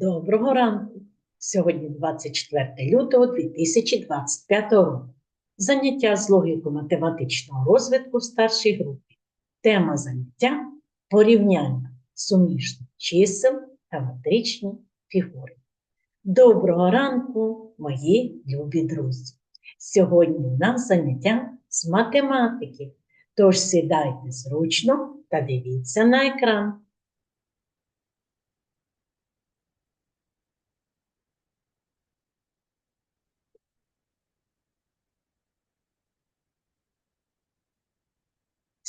Доброго ранку! Сьогодні 24 лютого 2025 року. Заняття з логіко-математичного розвитку в старшій групі. Тема заняття порівняння суміжних чисел та метричні фігури. Доброго ранку, мої любі друзі! Сьогодні у нас заняття з математики. Тож сідайте зручно та дивіться на екран.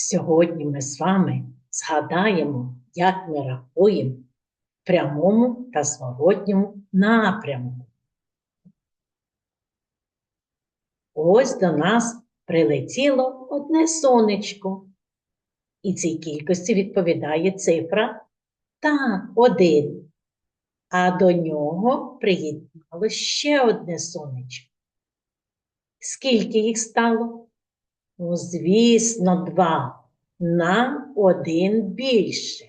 Сьогодні ми з вами згадаємо, як ми рахуємо в прямому та зворотньому напрямку. Ось до нас прилетіло одне сонечко. І цій кількості відповідає цифра так, один. А до нього приєдналося ще одне сонечко. Скільки їх стало? Ну, звісно, два. На один більше.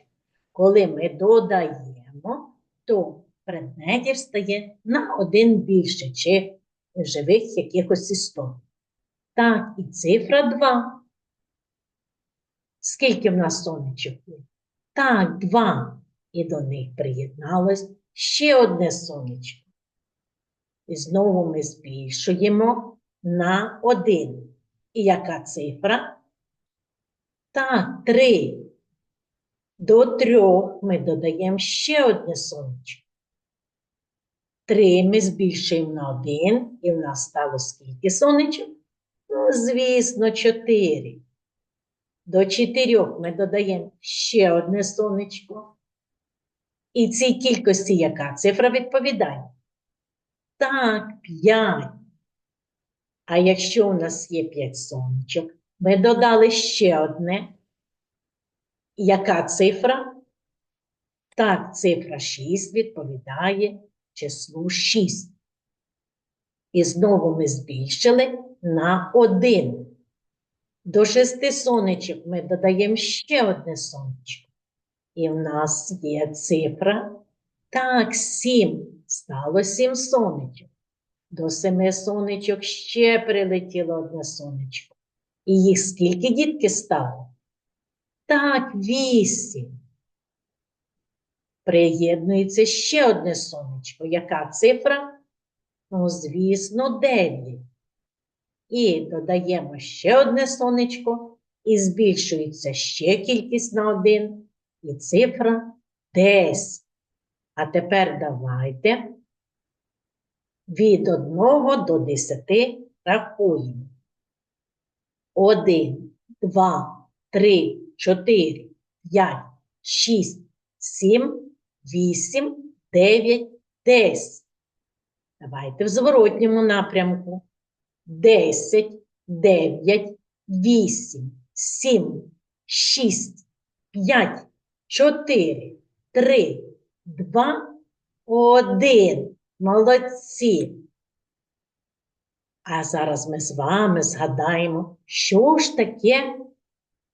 Коли ми додаємо, то предметів стає на один більше, чи живих якихось істот. Так, і цифра 2. Скільки в нас сонечок є? Так, 2. І до них приєдналось ще одне сонечко. І знову ми збільшуємо на 1. І яка цифра? Так, 3. До 3 ми додаємо ще одне сонечко. 3 ми збільшуємо на 1, і в нас стало скільки сонечок? Ну, звісно, 4. До 4 ми додаємо ще одне сонечко. І цій кількості яка цифра відповідає? Так, 5. А якщо у нас є 5 сонечок, ми додали ще одне. Яка цифра? Так, цифра 6 відповідає числу 6. І знову ми збільшили на 1. До 6 сонечок ми додаємо ще одне сонечко. І в нас є цифра. Так, 7. Стало 7 сонечок. До 7 сонечок ще прилетіло одне сонечко. І їх скільки дітки стало? Так, 8. Приєднується ще одне сонечко. Яка цифра? Ну, звісно, 9. І додаємо ще одне сонечко, і збільшується ще кількість на 1, і цифра 10. А тепер давайте від 1 до 10 рахуємо. 1, 2, 3, 4, 5, 6, 7, 8, 9, 10. Давайте в зворотньому напрямку. 10, 9, 8, 7, 6, 5, 4, 3, 2, 1. Молодці. А зараз ми з вами згадаємо, що ж таке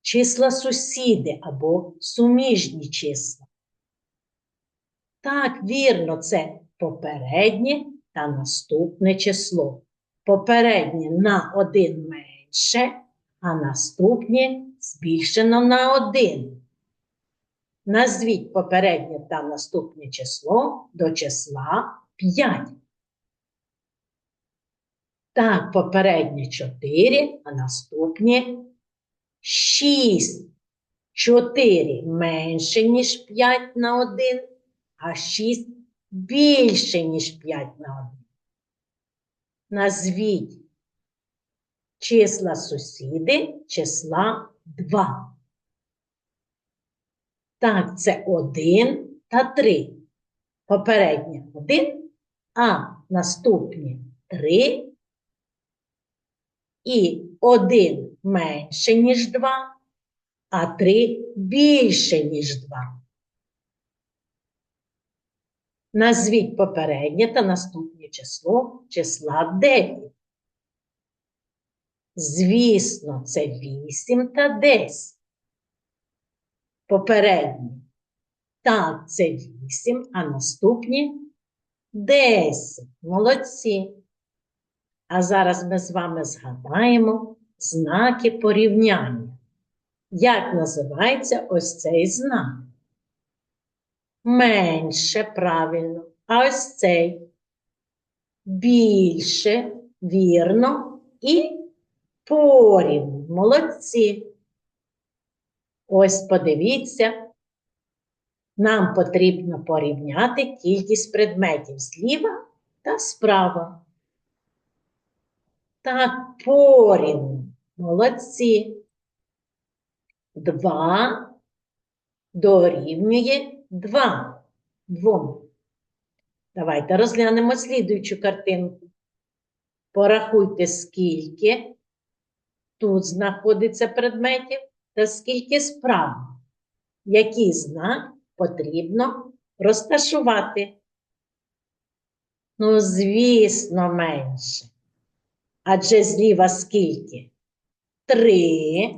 числа сусіди або суміжні числа. Так, вірно, це попереднє та наступне число. Попереднє на один менше, а наступнє збільшено на один. Назвіть попереднє та наступне число до числа 5. Так, попереднє 4, а наступнє 6. 4 менше, ніж 5 на 1, а 6 більше, ніж 5 на 1. Назвіть числа сусіди числа 2. Так, це 1 та 3. Попереднє 1, а наступні 3 і 1 менше, ніж 2, а 3 більше, ніж 2. Назвіть попереднє та наступне число числа 9. Звісно, це 8 та 10. Попереднє Так, це 8, а наступні 10. Молодці. А зараз ми з вами згадаємо знаки порівняння. Як називається ось цей знак? Менше правильно. А ось цей більше, вірно, і порівну. Молодці. Ось подивіться, нам потрібно порівняти кількість предметів зліва та справа. Так, порівну. Молодці. Два дорівнює два. Двом. Давайте розглянемо слідуючу картинку. Порахуйте, скільки тут знаходиться предметів та скільки справа. Який знак потрібно розташувати? Ну, звісно, менше. Адже зліва скільки? Три,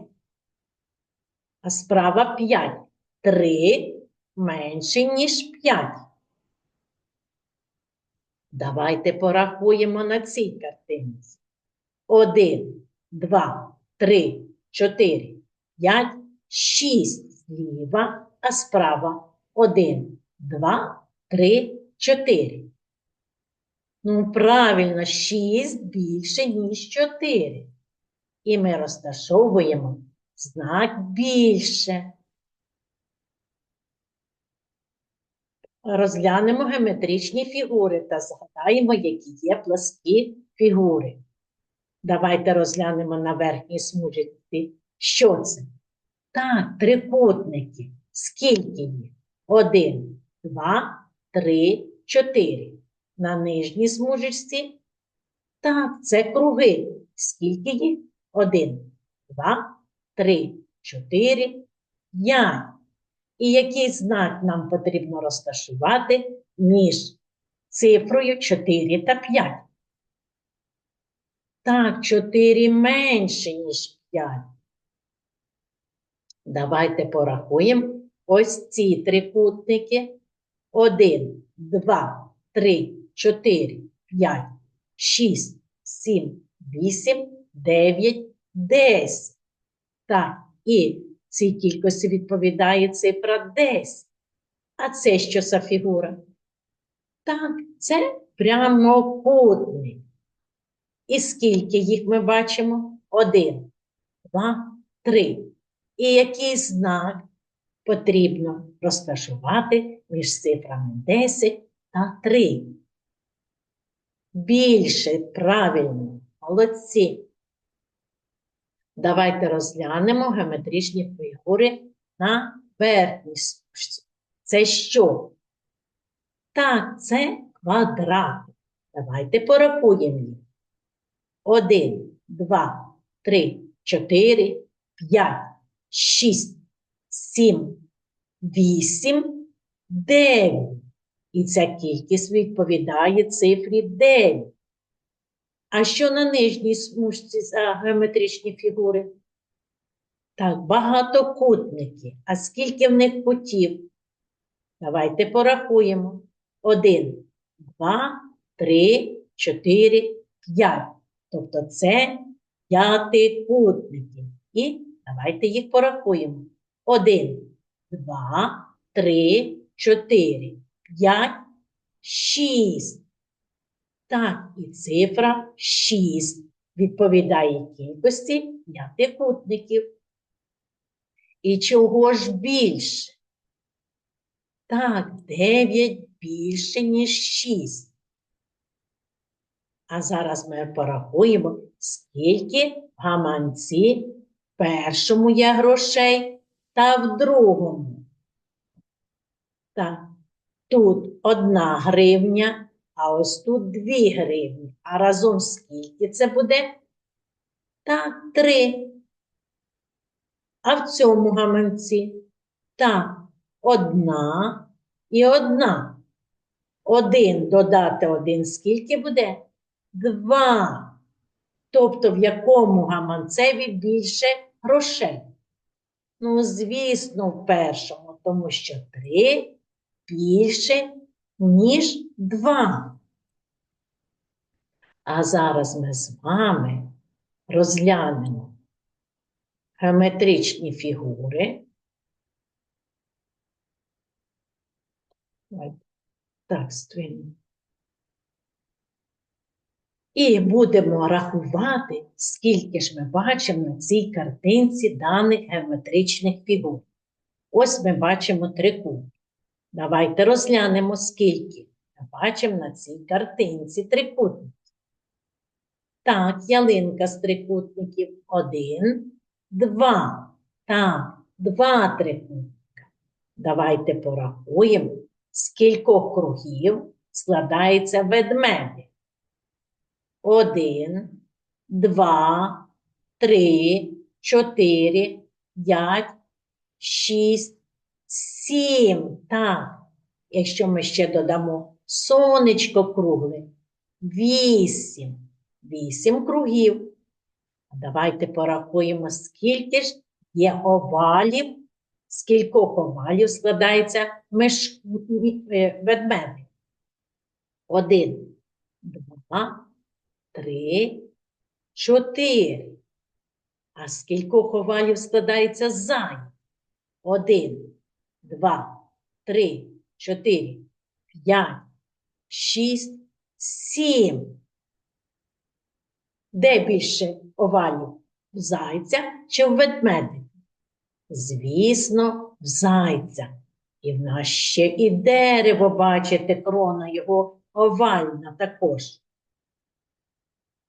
а справа п'ять. Три менше, ніж п'ять. Давайте порахуємо на цій картинці. Один, два, три, чотири, п'ять, шість зліва, а справа один, два, три, чотири. Ну, правильно, 6 більше, ніж 4. І ми розташовуємо знак більше. Розглянемо геометричні фігури та згадаємо, які є пласкі фігури. Давайте розглянемо на верхній смужці. Що це? Так, трикутники. Скільки їх? Один, два, три, чотири. На нижній смужечці. Так, це круги. Скільки їх? Один, два, три, чотири, п'ять. І який знак нам потрібно розташувати між цифрою 4 та 5? Так, 4 менше, ніж 5. Давайте порахуємо ось ці трикутники. 1, 2, 3, 4, 5, 6, 7, 8, 9, 10. Так, і цій кількості відповідає цифра 10. А це що за фігура? Так, це прямокутник. І скільки їх ми бачимо? Один, два, три. І який знак потрібно розташувати між цифрами 10 та 3? Більше правильно, молодці. Давайте розглянемо геометричні фігури на верхній. Це що? Так, це квадрати. Давайте порахуємо їх. Один, два, три, чотири, п'ять, шість, сім, вісім, дев'ять. І ця кількість відповідає цифрі 9. А що на нижній смужці за геометричні фігури? Так, багатокутники. А скільки в них кутів? Давайте порахуємо. Один, два, три, чотири, п'ять. Тобто це п'ятикутники. І давайте їх порахуємо. Один, два, три, чотири, п'ять, шість. Так, і цифра 6 відповідає кількості п'ятикутників. І чого ж більше? Так, 9 більше, ніж 6. А зараз ми порахуємо, скільки в гаманці в першому є грошей та в другому. Так, тут одна гривня. А ось тут 2 гривні. А разом скільки це буде? Так, 3. А в цьому гаманці? Так, одна і одна. Один додати один скільки буде? Два. Тобто в якому гаманцеві більше грошей? Ну, звісно, в першому, тому що 3 більше, ніж 2. А зараз ми з вами розглянемо геометричні фігури. Так. І будемо рахувати, скільки ж ми бачимо на цій картинці даних геометричних фігур. Ось ми бачимо трикутник. Давайте розглянемо, скільки бачимо на цій картинці трикутників. Так, ялинка з трикутників. Один, два. Так, два трикутника. Давайте порахуємо, з кругів складається ведмедик. Один, два, три, чотири, п'ять, шість, сім. Так, якщо ми ще додамо сонечко кругле, вісім. Вісім кругів. Давайте порахуємо, скільки ж є овалів, з кількох овалів складається миш... е, ведмедик. Один, два, три, чотири. А з кількох овалів складається зай? Один, два, три, чотири, п'ять, шість, сім. Де більше овалів? В зайця чи в ведмедика? Звісно, в зайця. І в нас ще і дерево, бачите, крона його овальна також.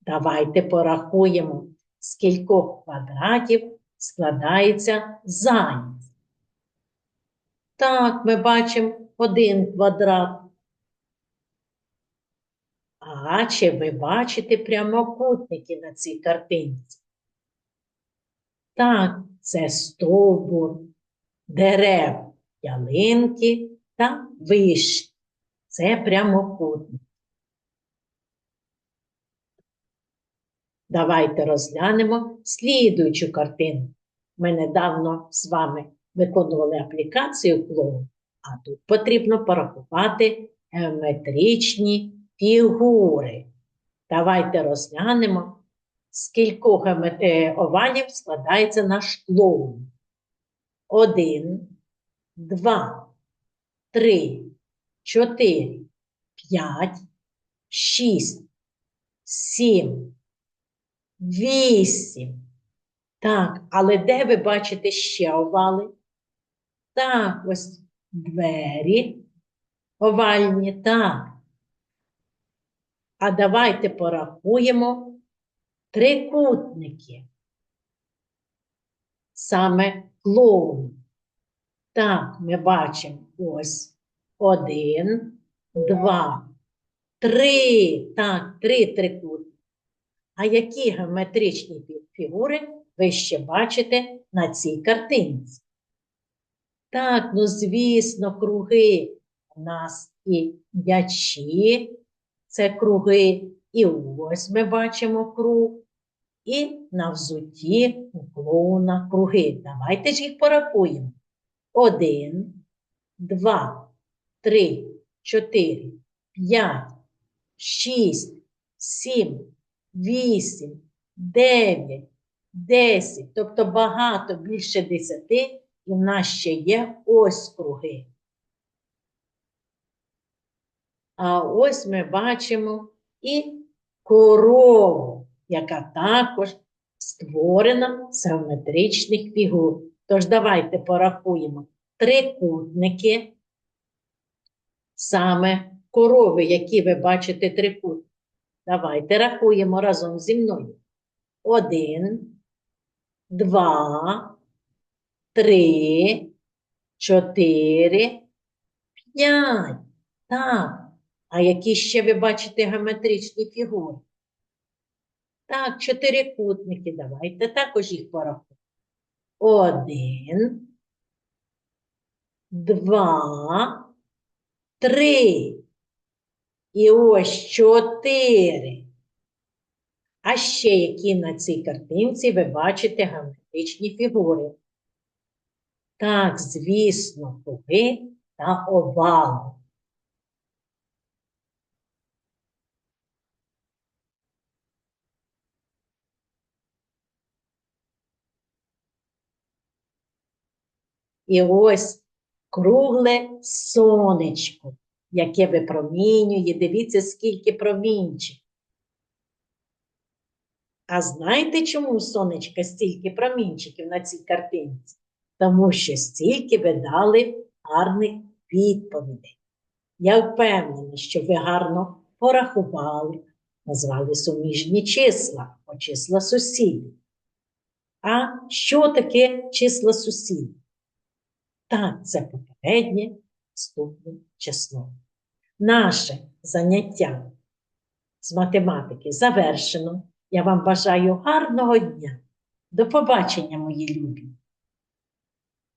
Давайте порахуємо, з кількох квадратів складається заяць. Так, ми бачимо один квадрат. А чи ви бачите прямокутники на цій картинці? Так, це стовбур, дерев, ялинки та вишні. Це прямокутник. Давайте розглянемо слідуючу картину. Ми недавно з вами виконували аплікацію клоун, а тут потрібно порахувати геометричні фігури. Давайте розглянемо, з кількох е, овалів складається наш клоун. Один, два, три, чотири, п'ять, шість, сім, вісім. Так, але де ви бачите ще овали? Так, ось двері овальні, так. А давайте порахуємо трикутники. Саме клоун. Так, ми бачимо ось один, два, три. Так, три трикутники. А які геометричні фігури ви ще бачите на цій картинці? Так, ну звісно, круги у нас і м'ячі, це круги, і ось ми бачимо круг, і на взутті у клоуна круги. Давайте ж їх порахуємо. Один, два, три, чотири, п'ять, шість, сім, вісім, дев'ять, десять. Тобто багато більше десяти, і в нас ще є ось круги. А ось ми бачимо і корову, яка також створена з геометричних фігур. Тож давайте порахуємо трикутники, саме корови, які ви бачите трикутники. Давайте рахуємо разом зі мною. Один, два, три, чотири, п'ять. Так. А які ще ви бачите геометричні фігури? Так, чотирикутники. Давайте також їх порахуємо. Один, два, три. І ось чотири. А ще які на цій картинці ви бачите геометричні фігури? Так, звісно, круги та овалу. І ось кругле сонечко, яке випромінює. Дивіться, скільки промінчиків. А знаєте, чому сонечка стільки промінчиків на цій картинці? Тому що стільки ви дали гарних відповідей. Я впевнена, що ви гарно порахували, назвали суміжні числа, о числа сусідів. А що таке числа сусідів? Так, це попереднє вступне число. Наше заняття з математики завершено. Я вам бажаю гарного дня. До побачення, мої любі!